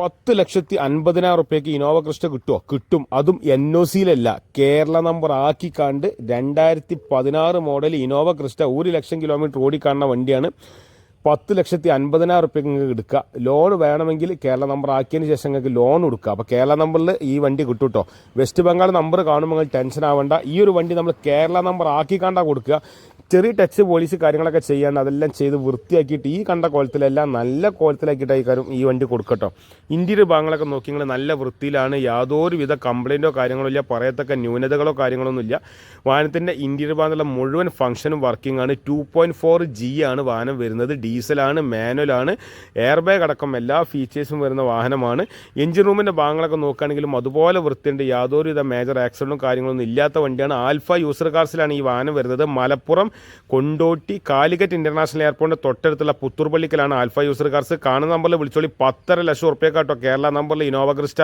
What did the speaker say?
പത്ത് ലക്ഷത്തി അൻപതിനായിരം റുപ്യക്ക് ഇനോവ ക്രിസ്റ്റ കിട്ടുമോ കിട്ടും. അതും എൻ ഒ സിയിലല്ല കേരള നമ്പർ ആക്കി കണ്ട് രണ്ടായിരത്തി പതിനാറ് മോഡൽ ഇനോവ ക്രിസ്റ്റ ഒരു ലക്ഷം കിലോമീറ്റർ ഓടിക്കാണുന്ന വണ്ടിയാണ്. പത്ത് ലക്ഷത്തി അൻപതിനായിരം റുപ്യക്ക് നിങ്ങൾക്ക് എടുക്കുക ലോൺ വേണമെങ്കിൽ കേരള നമ്പർ ആക്കിയതിന് ശേഷം നിങ്ങൾക്ക് ലോൺ കൊടുക്കുക അപ്പോൾ കേരള നമ്പറിൽ ഈ വണ്ടി കിട്ടും കേട്ടോ വെസ്റ്റ് ബംഗാൾ നമ്പർ കാണുമ്പോൾ നിങ്ങൾ ടെൻഷൻ ആവേണ്ട. ഈ ഒരു വണ്ടി നമ്മൾ കേരള നമ്പർ ആക്കി കണ്ടാ കൊടുക്കുക. ചെറിയ ടച്ച് പോളിസ് കാര്യങ്ങളൊക്കെ ചെയ്യാണ്ട് അതെല്ലാം ചെയ്ത് വൃത്തിയാക്കിയിട്ട് ഈ കണ്ട കോലത്തിലെല്ലാം നല്ല കോലത്തിലാക്കിയിട്ടായിരിക്കും ഈ വണ്ടി കൊടുക്കട്ടോ. ഇന്റീരിയർ ഭാഗങ്ങളൊക്കെ നോക്കി നിങ്ങൾ നല്ല വൃത്തിയിലാണ് യാതൊരുവിധ കംപ്ലൈന്റോ കാര്യങ്ങളോ ഇല്ല പറയത്തക്ക ന്യൂനതകളോ കാര്യങ്ങളൊന്നും ഇല്ല. വാഹനത്തിന്റെ ഇന്റീരിയർ ഭാഗത്തുള്ള മുഴുവൻ ഫംഗ്ഷനും വർക്കിംഗ് ആണ്. ടു പോയിന്റ് ഫോർ ജി ആണ് വാഹനം വരുന്നത്. ഡീസലാണ് മാനുവലാണ് എയർ ബാഗ് അടക്കം എല്ലാ ഫീച്ചേഴ്സും വരുന്ന വാഹനമാണ്. എഞ്ചിൻ റൂമിന്റെ ഭാഗങ്ങളൊക്കെ നോക്കുകയാണെങ്കിലും അതുപോലെ വൃത്തിയുണ്ട്. യാതൊരുവിധ മേജർ ആക്സിഡന്റും കാര്യങ്ങളൊന്നും ഇല്ലാത്ത വണ്ടിയാണ്. ആൽഫ യൂസർ കാർസിലാണ് ഈ വാഹനം വരുന്നത്. മലപ്പുറം കൊണ്ടോട്ടി കാലിക്കറ്റ് ഇന്റർനാഷണൽ എയർപോർട്ടിന്റെ തൊട്ടടുത്തുള്ള പുത്തൂർപള്ളിക്കലാണ് ആൽഫ യൂസർ കാർസ് കാണുന്ന നമ്പറിൽ വിളിച്ചോളി പത്തര ലക്ഷം ഉറുപ്പ്യക്കാട്ടോ കേരള നമ്പറിൽ ഇനോവ ക്രിസ്റ്റ.